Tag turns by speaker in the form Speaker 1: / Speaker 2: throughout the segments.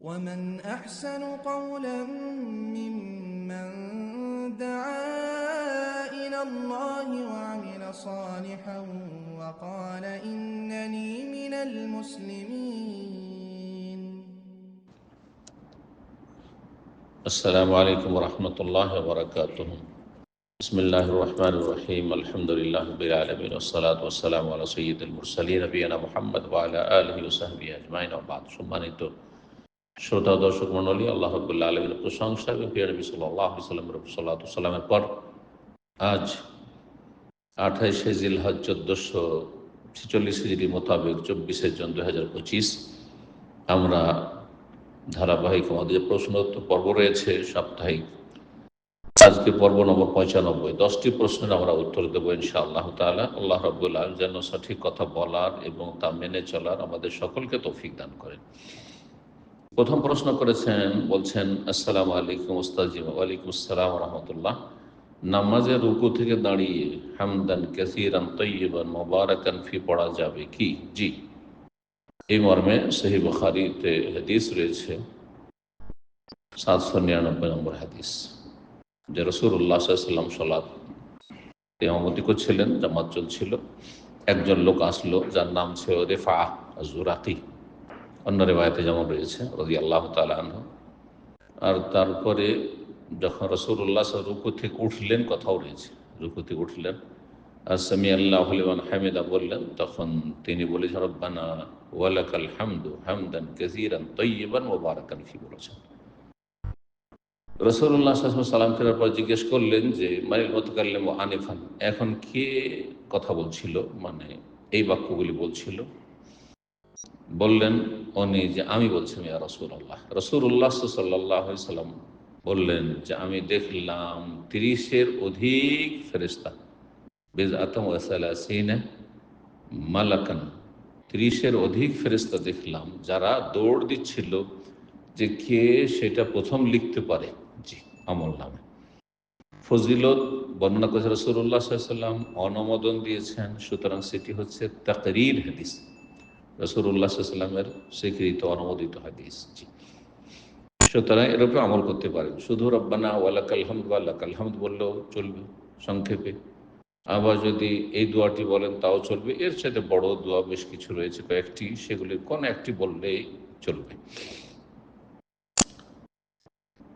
Speaker 1: ومن أحسن قولا ممن دعا إلى الله وعمل صالحا وقال إنني من المسلمين
Speaker 2: السلام عليكم ورحمة الله وبركاته بسم الله الرحمن الرحيم الحمد لله رب العالمين والصلاة والسلام على سيد المرسلين نبينا محمد وعلى آله وصحبه أجمعين وبعد সম্মানিত শ্রোতা দর্শক মণ্ডলী আল্লাহ রবুল্লা আলমীর প্রশংসা এবং প্রিয় নবী সাল্লাহ সাল্লামের সাল্লাহ সাল্লামের পর আজ আঠাইশে জিলহাজ চোদ্দোশো ছেচল্লিশ হিজড়ি মোতাবেক চব্বিশে জুন দু হাজার পঁচিশ আমরা ধারাবাহিক আমাদের যে প্রশ্নোত্তর পর্ব রয়েছে সাপ্তাহিক, আজকে পর্ব নম্বর পঁচানব্বই। দশটি প্রশ্নের আমরা উত্তর দেবো ইনশা আল্লাহ তালা আল্লাহ রবুল্লাহ যেন সঠিক কথা বলার এবং তা মেনে চলার আমাদের সকলকে তৌফিক দান করেন। প্রথম প্রশ্ন করেছেন, বলছেন, আসসালামু আলাইকুম উস্তাজি ওয়ালাইকুম আসসালাম রহমতুল্লাহ। নামাজে রুকু থেকে দাঁড়িয়ে হামদান কাসিরান তৈবান মোবারকান ফি পড়া যাবে কি? জি। এই মর্মে সহি বুখারিতে হাদিস রয়েছে, সাতশো নিরানব্বই নম্বর হাদিস, যে রসুল্লাহ সাল্লাম সাল্লাত ইমামতি করছিলেন, জামাত চলছিল, একজন লোক আসলো, যার নাম ছিল রেফা জুরাকি অন্য রেবায়তে যেমন রয়েছে রদি আল্লাহ তালাহ আর তারপরে যখন রসুল্লাহ রুকু থেকে উঠলেন, কথাও রয়েছে, রুকু থেকে উঠলেন। আর সামি আল্লাহ হামিদা বললেন, তখন তিনি বলেছেন, রব্বানা ওয়ালাকাল হামদু হামদান কাজিরান তৈবান ও বারাকান ফি বলেছেন। রসুল্লাহ সালাম ফেরার পর জিজ্ঞেস করলেন যে মারিল ও আনিফান? এখন কে কথা বলছিল? মানে এই বাক্যগুলি বলছিল। বললেন উনি যে আমি বলছিলাম ইয়া রসুল আল্লাহ রসুল উল্লাহ সাল্লাহ সাল্লাম বললেন যে, আমি দেখলাম তিরিশের অধিক ফেরিস্তা বেজ আতম ওয়াসালাসিনে মালাকান। তিরিশের অধিক ফেরিস্তা দেখলাম যারা দৌড় দিচ্ছিল যে কে সেটা প্রথম লিখতে পারে। জি, আমল নামে। ফজিলত বর্ণনা করেছে রসুল্লাহ সাল্লাম, অনুমোদন দিয়েছেন। সুতরাং সেটি হচ্ছে তাকরির হাদিস। রসুল্লাহ সাল্লামের স্বীকৃত অনুমোদিত হাদিস সুতরাং এর উপরে আমল করতে পারেন। শুধু রব্বানা ওয়ালাক আলহামদ ওয়াল্লাক আলহামদ বললেও চলবে, সংক্ষেপে। আবার যদি এই দোয়াটি বলেন তাও চলবে। এর সাথে বড় দোয়া বেশ কিছু রয়েছে, কয়েকটি। সেগুলির কোন একটি বললেই চলবে।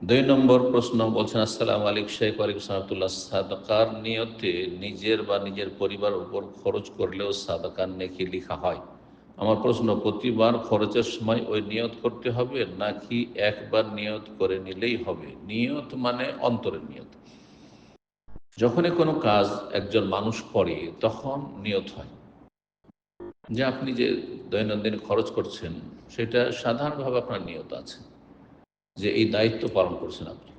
Speaker 2: দুই নম্বর প্রশ্ন বলছেন, আসসালাম আলিক শেখ আলিক সাহাতুল্লাহ সাদকার নিয়তে নিজের বা নিজের পরিবার উপর খরচ করলেও সাদকার নেকি লিখা হয়। আমার প্রশ্ন, প্রতিবার খরচের সময় ওই নিয়ত করতে হবে নাকি একবার নিয়ত করে নিলেই হবে? নিয়ত মানে অন্তরের নিয়ত। যখনই কোনো কাজ একজন মানুষ করে, তখন নিয়ত হয়। যে আপনি যে দৈনন্দিন খরচ করছেন, সেটা সাধারণভাবে আপনার নিয়ত আছে। যে এই দায়িত্ব পালন করছেন আপনি।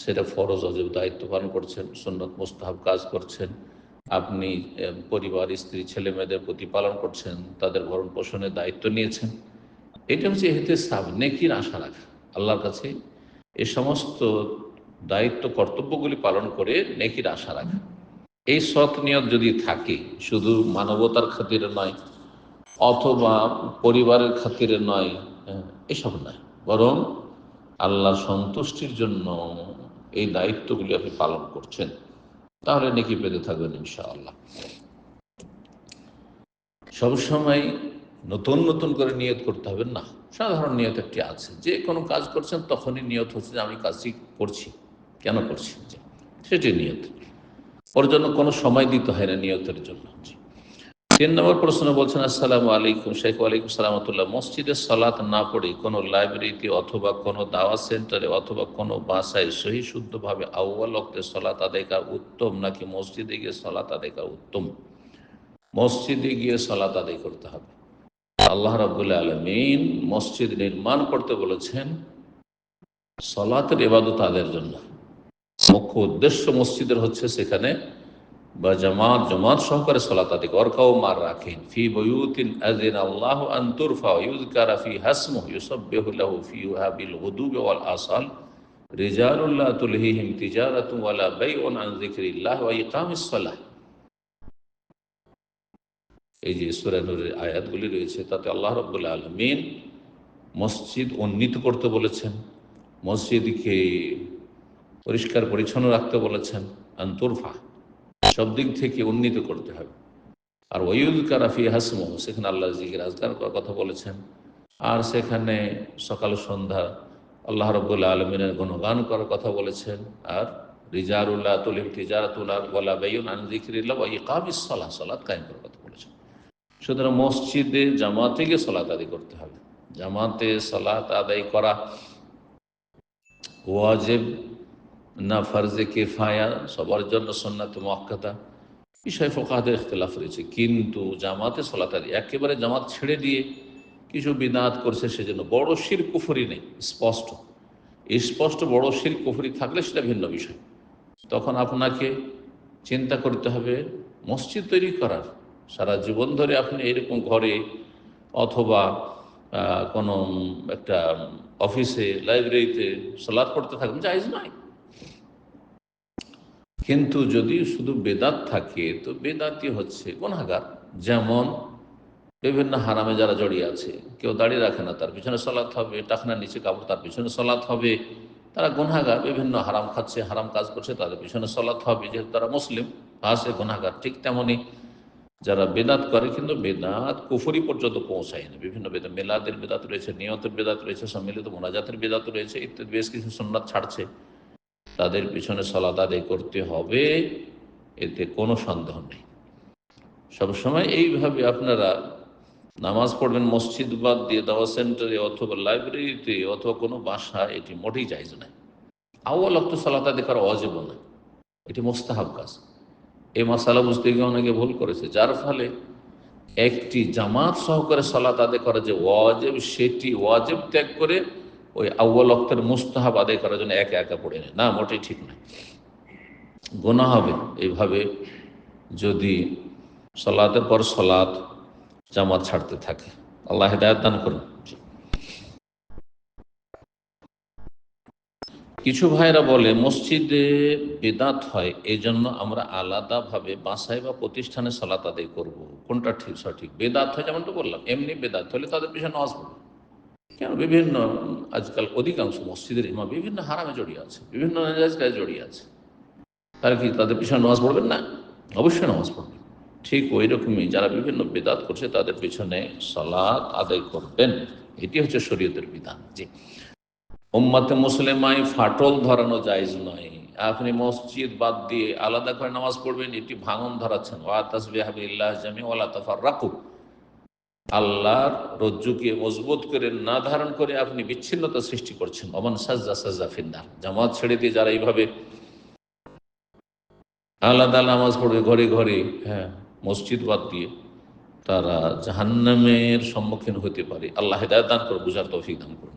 Speaker 2: সেটা ফরজ, অজীব দায়িত্ব পালন করছেন সন্ন্যত মোস্তাহাব কাজ করছেন। আপনি পরিবার, স্ত্রী ছেলে মেয়েদের প্রতিপালন করছেন, তাদের ভরণ পোষণের দায়িত্ব নিয়েছেন। এটা হচ্ছে এতে সাব, নেকির আশা রাখা। আল্লাহর কাছে এ সমস্ত দায়িত্ব, কর্তব্যগুলি পালন করে নেকির আশা রাখা। এই সৎ নিয়ত যদি থাকে, শুধু মানবতার খাতিরে নয়, অথবা পরিবারের খাতিরে নয় এসব নয়। বরং আল্লাহ সন্তুষ্টির জন্য এই দায়িত্বগুলি আপনি পালন করছেন। তাহলে নেকি পেতে থাকবেন ইনশাআল্লাহ। সবসময় নতুন নতুন করে নিয়ত করতে হবে না। সাধারণ নিয়ত একটি আছে। যে কোনো কাজ করছেন তখনই নিয়ত হচ্ছে যে আমি কাজটি করছি। কেন করছি সেটি নিয়ত। ওর জন্য কোনো সময় দিতে হয় না নিয়তের জন্য। তিন নম্বর প্রশ্ন বলছেন, আসসালামু আলাইকুম শেখ আলাইকুম সালামতুল্লাহ মসজিদে সলাৎ না পড়ে কোনো লাইব্রেরিতে অথবা কোনো দাওয়া সেন্টারে অথবা কোনো বাসায় সহি শুদ্ধভাবে আউ্বাল সলাৎ আদায় উত্তম নাকি মসজিদে গিয়ে সলাত আদায় উত্তম? মসজিদে গিয়ে সলাৎ আদায় করতে হবে। আল্লাহ রাবুল্লাহ আলমিন মসজিদ নির্মাণ করতে বলেছেন, সলাতের এবাদত তাদের জন্য। মুখ্য উদ্দেশ্য মসজিদের হচ্ছে সেখানে বা জামাত জামাত সহকারে সলাত আদি অরকাও মার রাখেন ফি বয়ুতিন আযিন আল্লাহ আন তুরফা ইউযকারা ফি হাসমু ইউসাব্বিহু লাহু ফিহা বিল গুদুবি ওয়াল আসাল রিজালুল্লাহ তুলহিহিম তিজারাতু ওয়ালা বাইউন আন যিকরিল্লাহ ওয়া ইকামিস সালাহ। এই যে সূরা নূরের আয়াতগুলি রয়েছে, তাতে আল্লাহ রাব্বুল আলামিন মসজিদ উন্নীত করতে বলেছেন, মসজিদকে পরিষ্কার পরিচ্ছন্ন রাখতে বলেছেন আন্তর্ফা সব দিক থেকে উন্নীত করতে হবে। আর ওয়ুল কারাফি হাসমহ, সেখানে আল্লাহ জিকির আজগার কথা বলেছেন। আর সেখানে সকাল সন্ধ্যা আল্লাহ রবুল্লা আলমিনের গণগান করার কথা বলেছেন। আর রিজারুল্লাহ তুলিম তিজারাতুল্লাহ ওয়ালা বেয়ুন আন জিকিরিল্লাহ ওয়া ইকামিস সালাহ, সালাত করার কথা বলেছেন। সুতরাং মসজিদে, জামাতে গিয়ে সালাত আদায় করতে হবে। জামাতে সালাত আদায় করা ওয়াজেব না ফার্জে কেফায়া, সবার জন্য সন্ন্যাত মক্কাতা বিষয় ফোকাহাদের ইখতলাফ রয়েছে, কিন্তু জামাতে সালাত আদায় একেবারে জামাত ছেড়ে দিয়ে কিছু বিনাদ করছে সেজন্য বড় শির কুফরি নেই, স্পষ্ট। স্পষ্ট বড় শির কুফরি থাকলে সেটা ভিন্ন বিষয়। তখন আপনাকে চিন্তা করতে হবে, মসজিদ তৈরি করার, সারা জীবন ধরে আপনি এরকম ঘরে অথবা কোনো একটা অফিসে, লাইব্রেরিতে সলাদ পড়তে থাকবেন, জায়জ নয়। কিন্তু যদি শুধু বেদাত থাকে, তো বেদাতি হচ্ছে গুণাগার যেমন বিভিন্ন হারামে যারা জড়িয়ে আছে, কেউ দাঁড়িয়ে রাখে না, তার পিছনে সলাৎ হবে, টাকনার নিচে কাপড়, তার পিছনে সলাৎ হবে। তারা গুনাগার বিভিন্ন হারাম খাচ্ছে, হারাম কাজ করছে তাদের পিছনে সলাৎ হবে। যেহেতু তারা মুসলিম আসে গুনাগার ঠিক তেমনই যারা বেদাত করে, কিন্তু বেদাত কুফরি পর্যন্ত পৌঁছায় না। বিভিন্ন বেদাত মেলাদের বেদাত রয়েছে, নিয়তের বেদাত রয়েছে, সম্মিলিত মোনাজাতের বেদাত রয়েছে, ইত্যাদি, বেশ কিছু সন্ন্যাত ছাড়ছে। তাদের পিছনে সলাৎ আদায় করতে হবে, এতে কোনো সন্দেহ নেই। সবসময় এইভাবে আপনারা নামাজ পড়বেন, মসজিদ বাদ দিয়ে দাওয়া সেন্টারে অথবা লাইব্রেরিতে অথবা কোনো বাসা এটি মোটেই চাইজ না আউ্ল অক্ত সালাত আদি করা অজেব না এটি মোস্তাহাব কাজ। এই মশালা বুঝতে গিয়ে অনেকে ভুল করেছে। যার ফলে একটি জামাত সহকারে সালাত আদায় করা যে ওয়াজেব, সেটি ওয়াজেব ত্যাগ করে ওই আউ্ল অক্তের মুস্তাহাব আদায় করার জন্য একা একা পড়ে নেয়। না, মোটেই ঠিক নয়। গোনা হবে। এইভাবে যদি সলাতের পর সলাত জামাত ছাড়তে থাকে। আল্লাহ হেদায়ত দান করুন। কিছু ভাইরা বলে, মসজিদে বেদাত হয় এই জন্য আমরা আলাদাভাবে বাসায় বা প্রতিষ্ঠানে সালাত আদায় করব। কোনটা ঠিক, সঠিক? বেদাত হয় যেমনটা বললাম, এমনি বেদাত হলে তাদের পিছনে পড়বে। কেন? বিভিন্ন, আজকাল অধিকাংশ মসজিদের ইমা বিভিন্ন হারামে জড়িয়ে আছে, বিভিন্ন কাজে জড়িয়ে আছে। তারা কি তাদের পিছনে নামাজ পড়বেন না? অবশ্যই নামাজ পড়বেন। ঠিক ওই রকমই যারা বিভিন্ন বেদাত করছে, তাদের পিছনে সালাত আদায় করবেন। এটি হচ্ছে শরীয়তের বিধান। জি। উম্মাতে মুসলিমাই ফাটল ধরানো জায়জ নয়। আপনি মসজিদ বাদ দিয়ে আলাদা করে নামাজ পড়বেন, এটি ভাঙন ধরাচ্ছেন। ওয়া তাসবিহাবিল্লাহ জামি ওয়ালা তাফার রাখু আল্লাহর রজ্জুকে মজবুত করে না ধারণ করে আপনি বিচ্ছিন্নতা সৃষ্টি করছেন। অমান সাজা সাজা ফিন্দার জামাত ছেড়ে দিয়ে যারা এইভাবে আলাদা নামাজ পড়বে ঘরে ঘরে হ্যাঁ মসজিদ বাদ দিয়ে, তারা জাহান্নামের সম্মুখীন হতে পারে। আল্লাহ হেদায়ত দান করে বুঝার তৌফিক দান করুন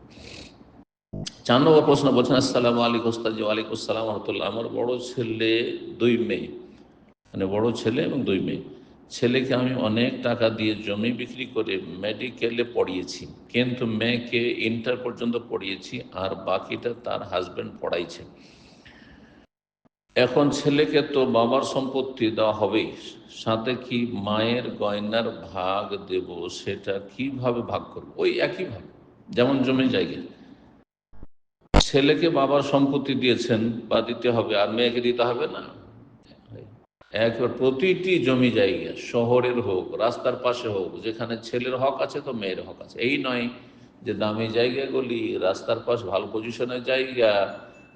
Speaker 2: চার নম্বর প্রশ্ন বলছেন, আসসালামু আলাইকুম ওস্তাজি আসসালাম রহমতুল্লাহ। আমার বড় ছেলে দুই মেয়ে। মানে বড় ছেলে এবং দুই মেয়ে। ছেলেকে আমি অনেক টাকা দিয়ে জমি বিক্রি করে মেডিকেলে পড়িয়েছি, কিন্তু মেয়েকে ইন্টার পর্যন্ত পড়িয়েছি আর বাকিটা তার হাজবেন্ড পড়াইছে। এখন ছেলেকে তো বাবার সম্পত্তি দেওয়া হবেই, সাথে কি মায়ের গয়নার ভাগ দেব সেটা কীভাবে ভাগ করব? ওই একইভাবে যেমন জমি জায়গা। ছেলেকে বাবার সম্পত্তি দিয়েছেন, বা দিতে হবে, আর মেয়েকে দিতে হবে না। একবার প্রতিটি জমি জায়গা, শহরের হোক, রাস্তার পাশে হোক, যেখানে ছেলের হক আছে তো মেয়ের হক আছে। এই নয় যে দামি জায়গাগুলি, রাস্তার পাশ ভালো পজিশনের জায়গা,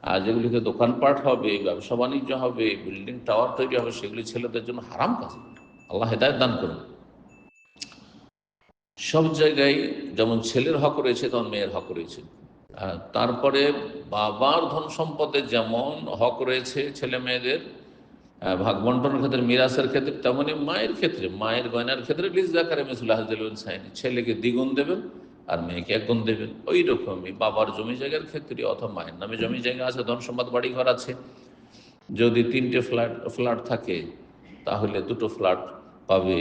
Speaker 2: আর যেগুলিতে দোকানপাট হবে, ব্যবসা বাণিজ্য হবে বিল্ডিং টাওয়ার তৈরি হবে, সেগুলি ছেলেদের জন্য হারাম কাজ। আল্লাহ হেদায়ত দান করুন। সব জায়গায় যেমন ছেলের হক রয়েছে, তেমন মেয়ের হক রয়েছে। তারপরে বাবার ধন সম্পদে যেমন হক রয়েছে ছেলে মেয়েদের ভাগ বন্টনের ক্ষেত্রে, মিরাসের ক্ষেত্রে তেমনই মায়ের ক্ষেত্রে, মায়ের গয়নার ক্ষেত্রে লিজাকারে মিসুল হাজদেল সাইনি ছেলেকে দ্বিগুণ দেবেন আর মেয়েকে এক গুণ দেবেন। ওই রকমই বাবার জমি জায়গার ক্ষেত্রে অথবা মায়ের নামে জমি জায়গা আছে, ধন সম্পদ বাড়ি ঘর আছে। যদি তিনটে ফ্ল্যাট ফ্ল্যাট থাকে, তাহলে দুটো ফ্ল্যাট পাবে,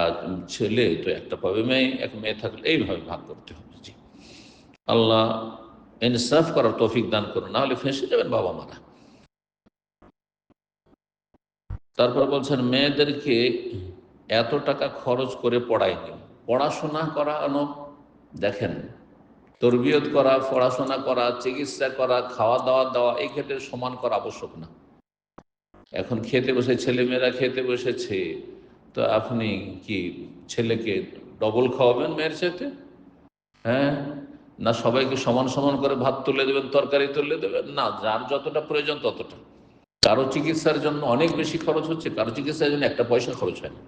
Speaker 2: আর ছেলে তো একটা পাবে মেয়ে, এক মেয়ে থাকলে এইভাবে ভাগ করতে হবে। জি। আল্লাহ ইনসাফ করার তৌফিক দান করুন নাহলে ফেঁসে যাবেন বাবা মারা তারপর বলছেন, মেয়েদেরকে এত টাকা খরচ করে পড়ায়নি। পড়াশোনা করানো, দেখেন, তরবিয়ত করা, পড়াশোনা করা, চিকিৎসা করা খাওয়া দাওয়া দেওয়া এই ক্ষেত্রে সমান করা আবশ্যক না। এখন খেতে বসে, ছেলেমেয়েরা খেতে বসেছে, তো আপনি কি ছেলেকে ডবল খাওয়াবেন মেয়ের সাথে হ্যাঁ? না সবাইকে সমান সমান করে ভাত তুলে দেবেন, তরকারি তুলে দেবেন? না, যার যতটা প্রয়োজন ততটা। কারও চিকিৎসার জন্য অনেক বেশি খরচ হচ্ছে কারও চিকিৎসার জন্য একটা পয়সা খরচ হয় না।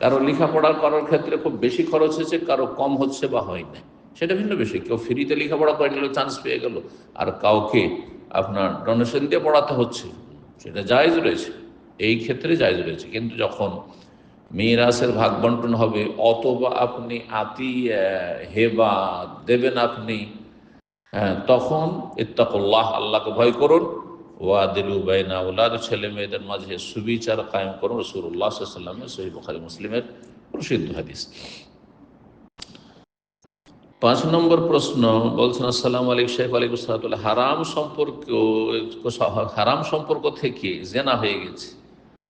Speaker 2: কারও লেখাপড়া করার ক্ষেত্রে খুব বেশি খরচ হয়েছে কারও কম হচ্ছে বা হয় না। সেটা ভিন্ন বিষয়। কেউ ফ্রিতে লেখাপড়া করে নিল চান্স পেয়ে গেল। আর কাউকে আপনার ডোনেশন দিয়ে পড়াতে হচ্ছে সেটা জায়জ রয়েছে। এই ক্ষেত্রে জায়জ রয়েছে। কিন্তু যখন মেয়েরাসের ভাগ বন্টন হবে অথবা আপনি আতি হেবা দেবেন আপনি হ্যাঁ, তখন ইত্তাকুল্লাহ আল্লাহকে ভয় করুন। ওয়াদিলু বাইনা উলাদ ছেলে মেয়েদের মাঝে সুবিচার কায়েম করুন রসুল্লাহ সাল্লামের সহি বুখারি মুসলিমের প্রসিদ্ধ হাদিস। পাঁচ নম্বর প্রশ্ন বলছেন, আসসালাম আলাইক শেখ আলিক সালাতুল্লাহ হারাম সম্পর্ক হারাম সম্পর্ক থেকে জেনা হয়ে গেছে।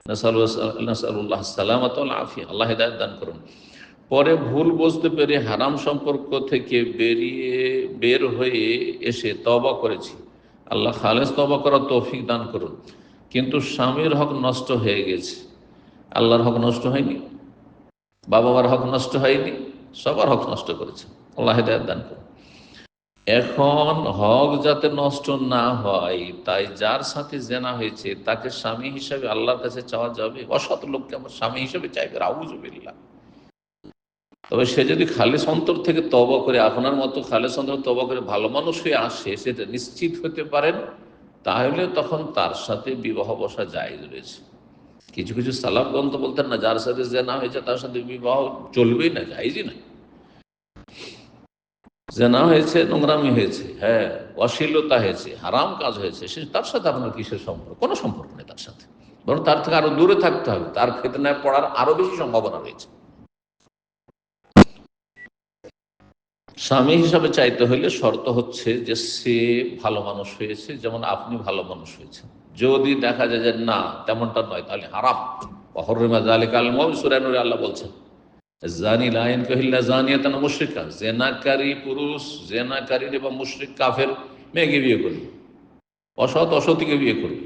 Speaker 2: নাসাল্লাহ সালামত আফিয়া, আল্লাহ হেদায়ত দান করুন। পরে ভুল বুঝতে পেরে হারাম সম্পর্ক থেকে বেরিয়ে, বের হয়ে এসে তবা করেছি। আল্লাহ খালেজ তবা করার তৌফিক দান করুন। কিন্তু স্বামীর হক নষ্ট হয়ে গেছে। আল্লাহর হক নষ্ট হয়নি বাবা মার হক নষ্ট হয়নি, সবার হক নষ্ট করেছে। আল্লাহ হেদায়ত দান করুন। এখন হক যাতে নষ্ট না হয়, তাই যার সাথে জেনা হয়েছে, তাকে স্বামী হিসাবে আল্লাহর কাছে চাওয়া যাবে। অসৎ লোককে আমার স্বামী হিসাবে চাইবে। রাউজুবিল্লাহ তবে সে যদি খালেস অন্তর থেকে তবা করে, আপনার মতো খালেস অন্তর তবা করে ভালো মানুষ হয়ে আসে সেটা নিশ্চিত হতে পারেন, তাহলে তখন তার সাথে বিবাহ বসা জায়জ রয়েছে। কিছু কিছু সালাফগন্ত বলতেন না, যার সাথে জেনা হয়েছে তার সাথে বিবাহ চলবেই না, জায়জই না। জেনা হয়েছে, নোংরামি হয়েছে হ্যাঁ অশ্লীলতা হয়েছে, হারাম কাজ হয়েছে, সে তার সাথে আপনার কিসের সম্পর্ক? কোনো সম্পর্ক নেই তার সাথে। বরং তার থেকে আরও দূরে থাকতে হবে, তার ফেতনায় পড়ার আরও বেশি সম্ভাবনা রয়েছে। স্বামী হিসাবে চাইতে হইলে শর্ত হচ্ছে যে সে ভালো মানুষ হয়েছে, যেমন আপনি ভালো মানুষ হয়েছেন। যদি দেখা যায় যে না, তেমনটা নয়, তাহলে হারাম। অহরিমা জালিক আল সুরানুরে আল্লাহ বলছেন, জানি লাইন কহিল্লা জানিয়াতানা মুশ্রিকা। জেনাকারী পুরুষ জেনাকারীর এবং মুশ্রিক কাফের, মেয়েকে বিয়ে করবে। অসৎ অসতীকে বিয়ে করবে।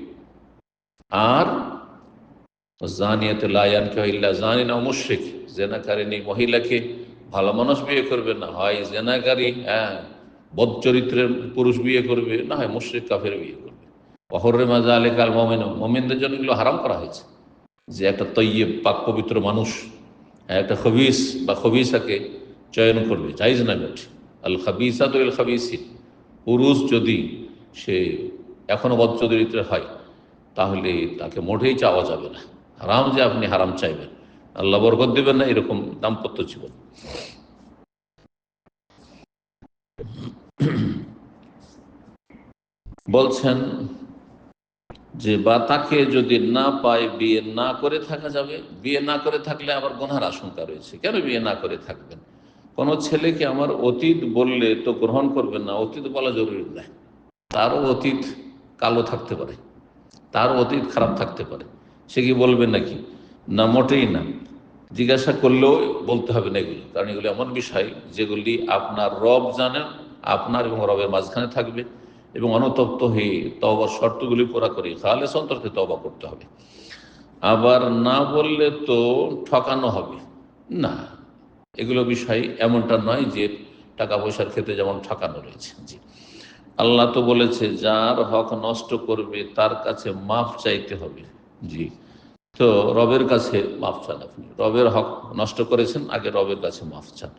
Speaker 2: আর জানিয়াতে লায়ান কহিল্লা জানি না মুশ্রিক জেনাকারিনী মহিলাকে ভালো মানুষ বিয়ে করবে না, হয় জেনাকারী হ্যাঁ বদ চরিত্রের পুরুষ বিয়ে করবে, না হয় মুশ্রিক কাফের বিয়ে করবে। অহরে মাজা আলে কাল মমিন মমিনদের জন্য এগুলো হারাম করা হয়েছে। যে একটা তৈয়ে পাক পবিত্র মানুষ একটা খবিস বা খবিসাকে চয়ন করবে চাইজ না বেঠি আল খাবিসা তো এল খাবিসি পুরুষ যদি সে এখনও বদ চরিত্রের হয়, তাহলে তাকে মোটেই চাওয়া যাবে না। হারাম যে আপনি হারাম চাইবেন। আল্লাহ বরকত দেবেন না, এরকম দাম্পত্য জীবন। বলছেন যে, বা তাকে যদি না পায়, বিয়ে না করে থাকা যাবে। বিয়ে না করে থাকলে আবার গোনার আশঙ্কা রয়েছে। কেন বিয়ে না করে থাকবেন? কোনো ছেলেকে আমার অতীত বললে তো গ্রহণ করবেন না। অতীত বলা জরুরি নয় তারও অতীত কালো থাকতে পারে। তার অতীত খারাপ থাকতে পারে। সে কি বলবে নাকি? না, মোটেই না। জিজ্ঞাসা করলেও বলতে হবে না এগুলো। কারণ এগুলো এমন বিষয় যেগুলি আপনার রব জানেন, আপনার এবং রবের মাঝখানে থাকবে এবং অনুতপ্ত হয়ে তবার শর্তগুলি পুরা করে। তাহলে সন্তর্কে তবা করতে হবে। আবার না বললে তো ঠকানো হবে। না, এগুলো বিষয় এমনটা নয় যে টাকা পয়সার ক্ষেত্রে যেমন ঠকানো রয়েছে। জি। আল্লাহ তো বলেছে, যার হক নষ্ট করবে, তার কাছে মাফ চাইতে হবে। জি। তো রবের কাছে মাফ চান আপনি। রবের হক নষ্ট করেছেন, আগে রবের কাছে মাফ চান।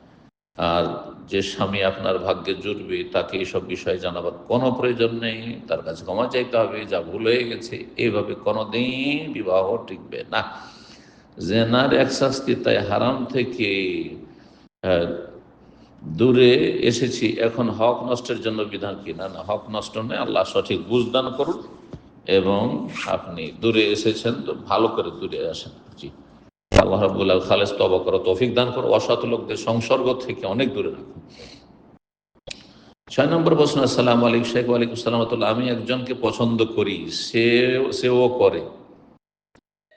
Speaker 2: আর যে স্বামী আপনার ভাগ্যে জুটবে, তাকে এইসব বিষয়ে জানাবার কোনো প্রয়োজন নেই। তার কাছে ক্ষমা চাইতে হবে, যা ভুল হয়ে গেছে এইভাবে কোনোদিন বিবাহ টিকবে না। জেনার এক শাস্তি, তাই হারাম থেকে দূরে এসেছি। এখন হক নষ্টের জন্য বিধান কি? না, হক নষ্ট নয়। আল্লাহ সঠিক বুঝদান করুন। এবং আপনি দূরে এসেছেন, তো ভালো করে দূরে আসেন। জি। আল্লাহ রাবুল্লাহ খালেজ তবা করো তৌফিক দান করো অসৎ লোকদের সংসর্গ থেকে অনেক দূরে রাখুন। ছয় নম্বর প্রশ্ন, আসসালাম আলিক শেখ আলিকুম সালামতুল্লাহ আমি একজনকে পছন্দ করি, সে, সেও করে।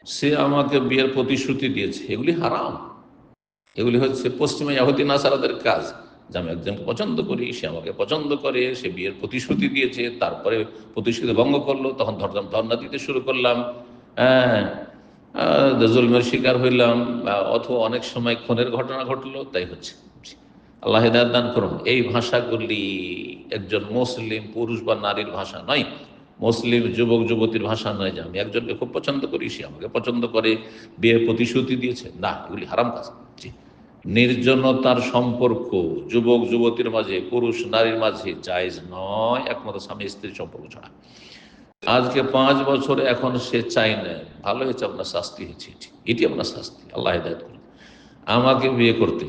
Speaker 2: সে আমাকে বিয়ের প্রতিশ্রুতি দিয়েছে। এগুলি হারাম। এগুলি হচ্ছে পশ্চিমা ইয়াহুদ্দিন আসারাদের কাজ। যে আমি একজনকে পছন্দ করি, সে আমাকে পছন্দ করে, সে বিয়ের প্রতিশ্রুতি দিয়েছে, তারপরে প্রতিশ্রুতি ভঙ্গ করল, তখন ধরলাম ধর্ণা দিতে শুরু করলাম। হ্যাঁ জুলমের শিকার হইলাম অথবা অনেক সময় খুনের ঘটনা ঘটলো, তাই হচ্ছে। আল্লাহ দান করুন। এই ভাষাগুলি একজন মুসলিম পুরুষ বা নারীর ভাষা নয়, মুসলিম যুবক, যুবতীর ভাষা নয় যে আমি একজনকে খুব পছন্দ করি, সে আমাকে পছন্দ করে, বিয়ের প্রতিশ্রুতি দিয়েছে। না, এগুলি হারাম কাজ। জি। নির্জনতার সম্পর্ক, যুবক, যুবতীর মাঝে, পুরুষ, নারীর মাঝে জায়েজ নয়, একমাত্র স্বামী স্ত্রীর সম্পর্ক ছাড়া। আজকে পাঁচ বছর এখন সে চাই না, ভালো হয়েছে আপনার শাস্তি হয়েছে এটি আপনার শাস্তি, আল্লাহ হেদায়ত করুন। আমাকে বিয়ে করতে,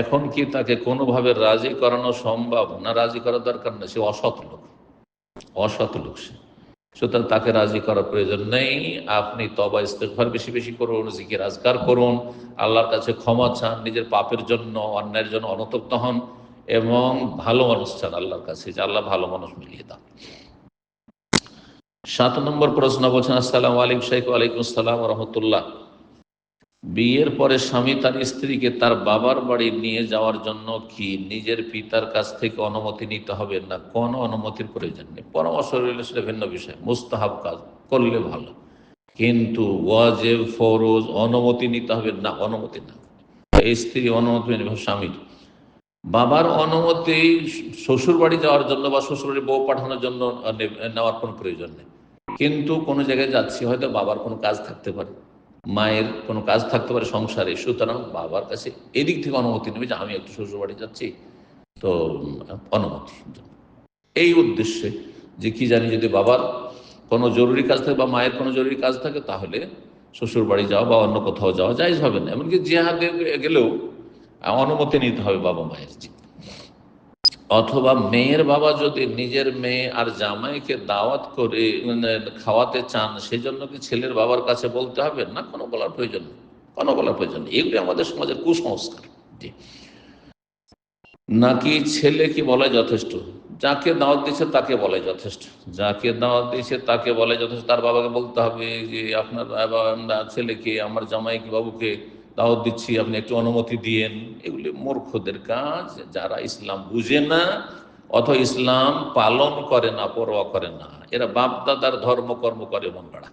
Speaker 2: এখন কি তাকে কোনোভাবে রাজি করানো সম্ভব? না, রাজি করার দরকার না, সে অসৎ লোক অসৎ লোক সে। সুতরাং তাকে রাজি করার প্রয়োজন নেই। আপনি তবা ইস্তেকভার বেশি বেশি করুন, জিকির আজগার করুন। আল্লাহর কাছে ক্ষমা চান, নিজের পাপের জন্য, অন্যায়ের জন্য অনতপ্ত হন এবং ভালো মানুষ চান আল্লাহর কাছে। যে আল্লাহ ভালো মানুষ মিলিয়ে দাও। সাত নম্বর প্রশ্ন বলছেন, আসসালাম আলাইকুম শেখ আলাইকুম আসসালাম রহমতুল্লাহ। বিয়ের পরে স্বামী তার স্ত্রীকে তার বাবার বাড়ি নিয়ে যাওয়ার জন্য কি নিজের পিতার কাছ থেকে অনুমতি নিতে হবে না? কোনো অনুমতির প্রয়োজন নেই। পরামর্শ রইলে, সেটা ভিন্ন বিষয়। মুস্তাহাব কাজ করলে ভালো। কিন্তু ওয়াজেব, ফরজ, অনুমতি নিতে হবে না, অনুমতি না। এই স্ত্রী অনুমতি নেবে স্বামীর। বাবার অনুমতি শ্বশুর বাড়ি যাওয়ার জন্য বা শ্বশুর বাড়ি বউ পাঠানোর জন্য নেওয়ার কোনো প্রয়োজন নেই। কিন্তু কোনো জায়গায় যাচ্ছি, হয়তো বাবার কোনো কাজ থাকতে পারে। মায়ের কোনো কাজ থাকতে পারে সংসারে, সুতরাং বাবার কাছে এদিক থেকে অনুমতি নেবে যে আমি একটু শ্বশুর বাড়ি যাচ্ছি। তো, অনুমতি। এই উদ্দেশ্যে যে কি জানি যদি বাবার কোনো জরুরি কাজ থাকে বা মায়ের কোনো জরুরি কাজ থাকে, তাহলে শ্বশুর বাড়ি যাওয়া বা অন্য কোথাও যাওয়া যাইজ হবে না এমনকি জিহাদে গেলেও অনুমতি নিতে হবে বাবা মায়ের, জি। অথবা মেয়ের বাবা যদি নিজের মেয়ে আর জামাইকে দাওয়াত করে মানে, খাওয়াতে চান সেজন্য কি ছেলের বাবার কাছে বলতে হবে? না কোনো বলার প্রয়োজন কোনো বলার প্রয়োজন এগুলি আমাদের সমাজের কুসংস্কার। নাকি ছেলে কি বলে যথেষ্ট? যাকে দাওয়াত দিয়েছে তাকে বলে যথেষ্ট। যাকে দাওয়াত দিয়েছে তাকে বলে যথেষ্ট। তার বাবাকে বলতে হবে যে আপনার ছেলেকে আমার জামাইকে বাবুকে দাওয়াত দিচ্ছি, আপনি একটু অনুমতি দিয়েন। এগুলি মূর্খদের কাজ, যারা ইসলাম বুঝে না, অথবা ইসলাম পালন করে না, পরোয়া করে না, এরা বাপ দাদার ধর্মকর্ম করে মন গড়া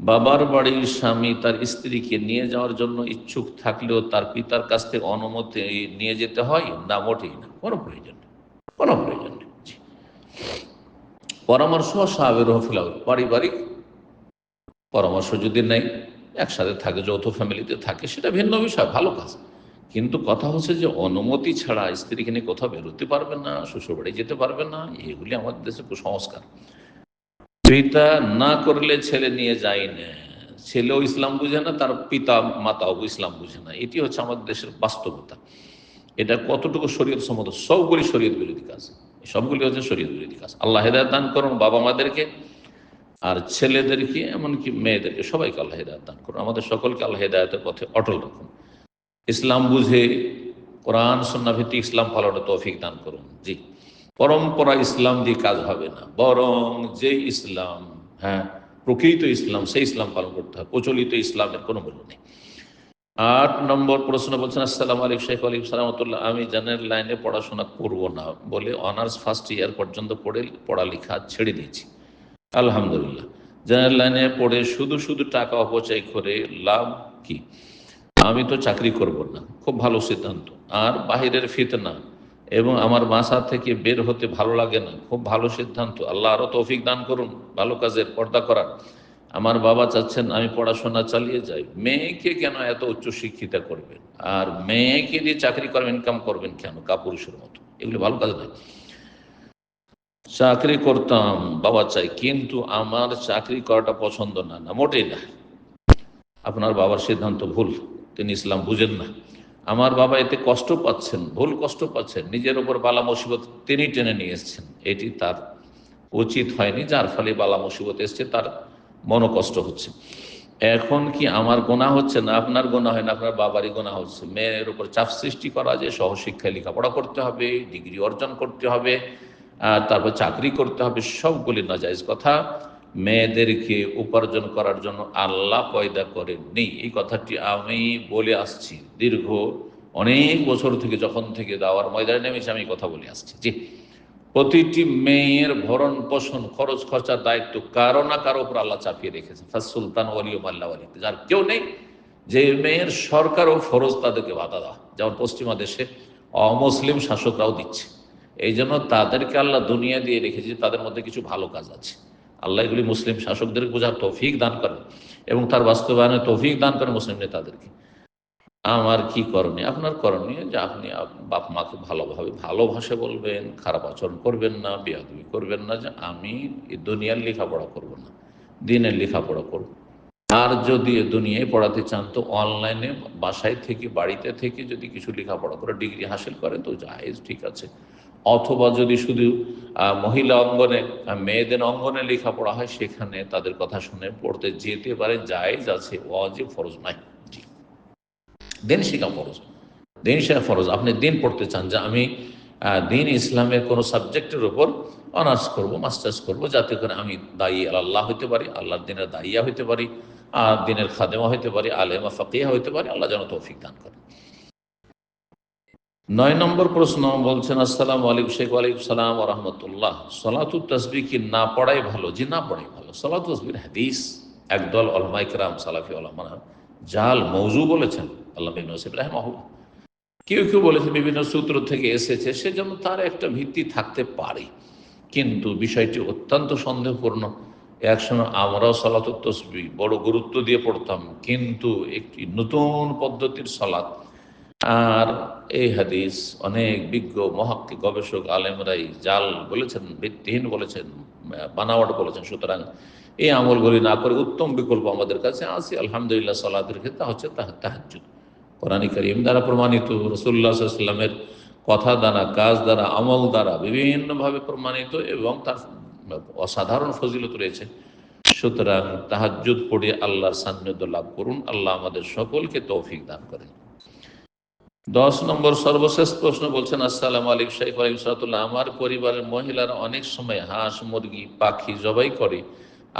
Speaker 2: বাবার বাড়ির স্বামী তার স্ত্রীকে নিয়ে যাওয়ার জন্য ইচ্ছুক থাকলেও তার পিতার কাছ থেকে অনুমতি নিয়ে যেতে হয়, না মোটেই না, কোনো প্রয়োজন কোনো প্রয়োজন পরামর্শ সাহাবের হফিলাও পারিবারিক পরামর্শ যদি নেই একসাথে থাকে, যৌথ ফ্যামিলিতে থাকে, সেটা ভিন্ন বিষয়, ভালো কাজ। কিন্তু কথা হচ্ছে যে অনুমতি ছাড়া স্ত্রীকে নিয়ে কোথাও বেরোতে পারবে না, শ্বশুরবাড়ি যেতে পারবে না, এগুলি আমাদের দেশে কুসংস্কার। পিতা না করলে ছেলে নিয়ে যায় না। ছেলেও ইসলাম বুঝে না, তার পিতা, মাতাও ইসলাম বুঝে না। এটি হচ্ছে আমাদের দেশের বাস্তবতা। এটা কতটুকু শরীয়ত সম্মত, সবগুলি শরীয়ত বিরোধী কাজ। সবগুলি হচ্ছে শরীয়ত বিরোধী কাজ। আল্লাহ হেদায়ত দান করুন বাবা মাদেরকে আর ছেলেদেরকে, এমনকি মেয়েদেরকে, সবাইকে আল্লাহ হেদায়ত দান করুন। আমাদের সকলকে আল্লাহ হেদায়তের পথে অটল রাখুন। ইসলাম বুঝে কোরআন সন্নাভিত্তিক ইসলাম পালনের তৌফিক দান করুন। জি। পরম্পরা ইসলাম দিয়ে কাজ হবে না। বরং যে ইসলাম হ্যাঁ প্রকৃত ইসলাম, সেই ইসলাম পালন করতে হবে। প্রচলিত ইসলামের কোনো মূল্য নেই। আট নম্বর প্রশ্ন বলছেন, আসসালাম আলাইকুম শেখ আলিম সালামতুল্লাহ আমি জেনারেল লাইনে পড়াশোনা করব না বলে অনার্স ফার্স্ট ইয়ার পর্যন্ত পড়ে, পড়ালেখা ছেড়ে দিয়েছি। আলহামদুলিল্লাহ। জেনারেল লাইনে পড়ে শুধু শুধু টাকা অপচয় করে লাভ কি? আমি তো চাকরি করব না, খুব ভালো সিদ্ধান্ত। আর বাহিরের ফিতনা এবং আমার বাসা থেকে বের হতে ভালো লাগে না, খুব ভালো সিদ্ধান্ত। আল্লাহ আরও তৌফিক দান করুন, ভালো কাজের পর্দা করার। আমার বাবা চাচ্ছেন আমি পড়াশোনা চালিয়ে যাই। মেয়েকে কেন এত উচ্চ শিক্ষিতা করবেন? আর মেয়েকে দিয়ে চাকরি করবেন ইনকাম করবেন কেন? কাপুরুষের মতো। এগুলো ভালো কাজ নয়। চাকরি করতাম, বাবা চাই, কিন্তু আমার চাকরি করাটা পছন্দ না না, মোটেই না। আপনার বাবার সিদ্ধান্ত ভুল, তিনি ইসলাম বুঝেন না। আমার বাবা এতে কষ্ট পাচ্ছেন, ভুল কষ্ট পাচ্ছেন, নিজের ওপর বালা মুসিবত তিনি টেনে নিয়ে এসছেন। এটি তার উচিত হয়নি, যার ফলে বালা মুসিবত এসছে, তার মনোকষ্ট হচ্ছে। এখন কি আমার গোনা হচ্ছে না? আপনার গোনা হয় না, আপনার বাবারই গোনা হচ্ছে। মেয়ের উপর চাপ সৃষ্টি করা যে, সহশিক্ষায় লেখাপড়া করতে হবে, ডিগ্রি অর্জন করতে হবে তারপর চাকরি করতে হবে, সবগুলি নাজাইজ কথা। মেয়েদেরকে উপার্জন করার জন্য আল্লাহ পয়দা করেননি। এই কথাটি আমি বলে আসছি। দীর্ঘ অনেক বছর থেকে যখন থেকে দাওয়ার ময়দানে নেমেছে, আমি কথা বলে আসছি। জি। প্রতিটি মেয়ের ভরণ পোষণ, খরচ খরচার দায়িত্ব কারও না কারও উপর আল্লাহ চাপিয়ে রেখেছে। ফাস সুলতান ওয়ালি মাল্লা ওয়ালি। যার কেউ নেই, যে মেয়ের সরকার ও ফরজ তাদেরকে বাধা দেওয়া। যেমন পশ্চিমা দেশে অমুসলিম শাসকরাও দিচ্ছে। এই জন্য তাদেরকে আল্লাহ দুনিয়া দিয়ে রেখেছে, তাদের মধ্যে কিছু ভালো কাজ আছে। আল্লাহ এগুলি মুসলিম শাসকদের বোঝার তৌফিক দান করেন এবং তার বাস্তবায়নে তৌফিক দান করেন মুসলিম নেতাদেরকে। আমার কি করণীয়? আপনার করণীয় যে আপনি বাপ মাকে ভালোভাবে ভালোভাষে বলবেন, খারাপ আচরণ করবেন না, বেয়াদবি করবেন না, যে আমি দুনিয়ার লেখাপড়া করব না, দিনের লেখাপড়া করব। আর যদি দুনিয়ায় পড়াতে চান, তো অনলাইনে বাসায় থেকে, বাড়িতে থেকে যদি কিছু লেখাপড়া করে ডিগ্রি হাসিল করে তো জাহেজ ঠিক আছে। অথবা যদি শুধু মহিলা অঙ্গনে মেয়েদের অঙ্গনে লেখাপড়া হয়, সেখানে তাদের কথা শুনে পড়তে যেতে পারে। জায়েজ আছে অজে ফরজ নাই দিন শিখা ফরজ। দিন শেখা ফরজ। আপনি দিন পড়তে চান যে আমি দিন ইসলামের কোনো সাবজেক্টের উপর অনার্স করব, মাস্টার্স করব, যাতে করে আমি দায়ী আল্লাহ হইতে পারি, আল্লাহর দিনের দায়িয়া হইতে পারি, আর দিনের খাদেমা হইতে পারি, আলেমা ফাকিয়া হইতে পারি, আল্লাহ যেন তৌফিক দান করে নয় নম্বর প্রশ্ন বলছেন, আসসালাম আলাইকুম শেখ ওয়ালাইকুম সালাম রহমতুল্লাহ। সলাতু তসবি কি না পড়াই ভালো? জি, না পড়াই ভালো। সলাতু তসবির হাদিস। একদল অলমাইকরাম সালাফি আলমানা জাল মৌজু বলেছেন, আল্লাহ নসিব রাহমাহুল্লাহ। কেউ কেউ বলেছে বিভিন্ন সূত্র থেকে এসেছে সে সেজন্য তার একটা ভিত্তি থাকতে পারে। কিন্তু বিষয়টি অত্যন্ত সন্দেহপূর্ণ। একসময় আমরাও সলাত তসবি বড় গুরুত্ব দিয়ে পড়তাম, কিন্তু একটি নতুন পদ্ধতির সলাৎ আর এই হাদিস অনেক বিজ্ঞ, মহাক্কি গবেষক, আলেমরাই জাল বলেছেন, ভিত্তিহীন বলেছেন, বানাওয়াট বলেছেন। সুতরাং এই আমলগুলি না করে উত্তম বিকল্প আমাদের কাছে আছে। আলহামদুলিল্লাহ সালাদের ক্ষেত্রে হচ্ছে তাহাজুদ কোরআন করিম দ্বারা প্রমাণিত রসুল্লাহ সাল্লামের কথা দ্বারা, কাজ দ্বারা, আমল দ্বারা বিভিন্নভাবে প্রমাণিত এবং তার অসাধারণ ফজিলত রয়েছে। সুতরাং তাহাজুদ পড়ে আল্লাহর সান্নিধ্য লাভ করুন। আল্লাহ আমাদের সকলকে তৌফিক দান করেন। দশ নম্বর সর্বশেষ প্রশ্ন বলছেন, আসসালাম আলিক শাইখ আলিমসাতুল্লাহ আমার পরিবারের মহিলারা অনেক সময় হাঁস, মুরগি, পাখি জবাই করে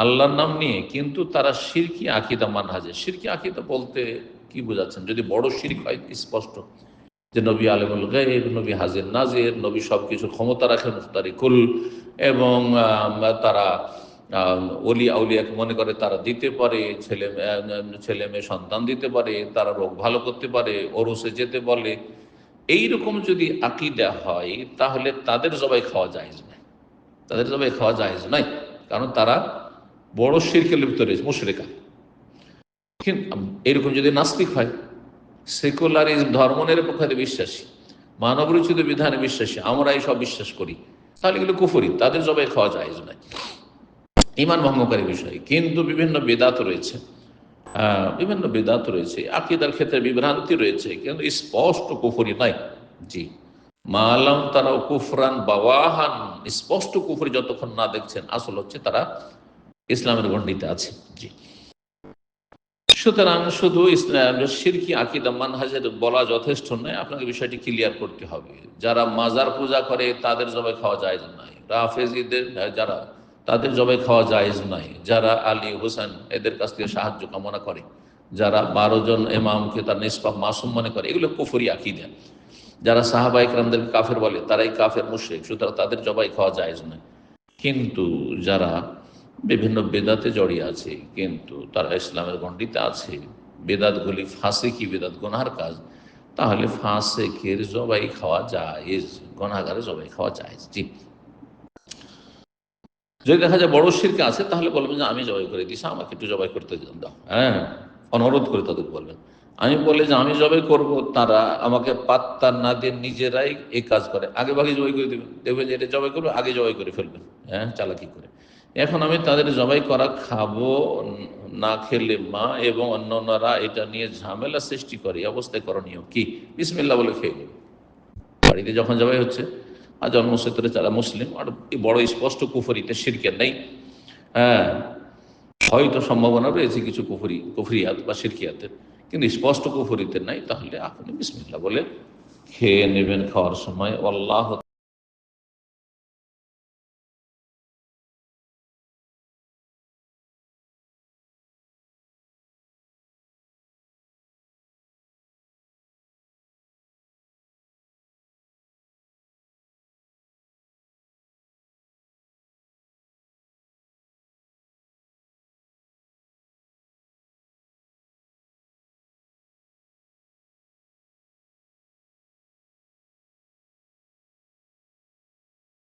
Speaker 2: আল্লাহর নাম নিয়ে, কিন্তু তারা সিরকি আকিদা মানহাজে। সিরকি আকিদা বলতে কি বোঝাচ্ছেন? যদি বড় শিরক হয়, স্পষ্ট। যে নবী আলমুল গাইব নবী হাজির নাজির, নবী সব কিছু ক্ষমতা রাখেন মুখতারি কুল এবং তারা অলি আউলিয়াকে মনে করে তারা দিতে পারে, ছেলে ছেলে মেয়ে সন্তান দিতে পারে, তারা রোগ ভালো করতে পারে, ওরসে যেতে বলে। এইরকম যদি আকিদা হয়, তাহলে তাদের জবাই খাওয়া যায় না তাদের জবাই খাওয়া যায় নাই কারণ তারা বড় শিরকে লিপ্ত রয়েছে, মুশরেকা। এরকম যদি নাস্তিক হয়, সেকুলারিজম ধর্ম নিরপেক্ষতে বিশ্বাসী, মানবরচিত বিধানে বিশ্বাসী আমরা এইসব বিশ্বাস করি। তাহলে এগুলো কুফরি, তাদের জবাই খাওয়া যায় নাই ইমান ভঙ্গকারী বিষয়। কিন্তু বিভিন্ন বেদাত রয়েছে। বিভিন্ন বেদাত রয়েছে। আকিদার ক্ষেত্রে বিভ্রান্তি রয়েছে। কিন্তু স্পষ্ট কুফরি নাই। জি। মালাম তারা কুফরান বাওয়াহান। স্পষ্ট কুফরি যতক্ষণ না দেখছেন, আসল হচ্ছে তারা ইসলামের গণ্ডিতে আছে। জি। সুতরাং শুধু ইসলাম, সিরকি, আকিদা, মানহাজের বলা যথেষ্ট নয়। আপনাকে বিষয়টি ক্লিয়ার করতে হবে। যারা মাজার পূজা করে, তাদের জবাই খাওয়া যায় নাই রাফেজিদের, যারা তাদের জবাই খাওয়া জায়েজ নাই যারা আলী হোসেন এদের কাছ থেকে সাহায্য কামনা করে, যারা বারো জন এমামকে তার নিষ্পাপ মাসুম মনে করে, এগুলো কুফরি দেন যারা সাহাবা ইকরামদের কাফের বলে, তারাই কাফের, মুশ্রিক, সুতরাং তাদের জবাই খাওয়া জায়েজ নয়। কিন্তু যারা বিভিন্ন বেদাতে জড়িয়ে আছে, কিন্তু তারা ইসলামের গণ্ডিতে আছে বেদাতগুলি ফাঁসে কি বেদাত? গোনার কাজ। তাহলে ফাঁসে ফাঁসেকের জবাই খাওয়া জায়েজ গনাগারে জবাই খাওয়া জায়েজ। জি। যদি দেখা যায় বড় শিরকে আছে, তাহলে বলবেন যে আমি জবাই করে দিছি আমাকে একটু জবাই করতে দাও। হ্যাঁ অনুরোধ করে তাদের বলবেন। আমি বলে যে আমি জবাই করব, তারা আমাকে পাত্তা না দিয়ে নিজেরাই এই কাজ করে। আগে ভাগে জবাই করে দেবেন। দেখবেন যে এটা জবাই করবে, আগে জবাই করে ফেলবেন। হ্যাঁ চালাকি করে। এখন আমি তাদের জবাই করা খাব, না খেলে মা এবং অন্য অন্যান্যরা এটা নিয়ে ঝামেলা সৃষ্টি করে। অবস্থায় করণীয় কি? বিসমিল্লা বলে খেয়ে নেবে বাড়িতে যখন জবাই হচ্ছে আর জন্মসূত্রে যারা মুসলিম, আর বড় স্পষ্ট কুফরিতে শিরকের নেই। হ্যাঁ হয়তো সম্ভাবনা রয়েছে কিছু কুফরি, কুফরিয়াত বা শিরকিয়াতের কিন্তু স্পষ্ট কুফরিতে নাই, তাহলে আপনি বিসমিল্লা বলে খেয়ে নেবেন খাওয়ার সময়। আল্লাহ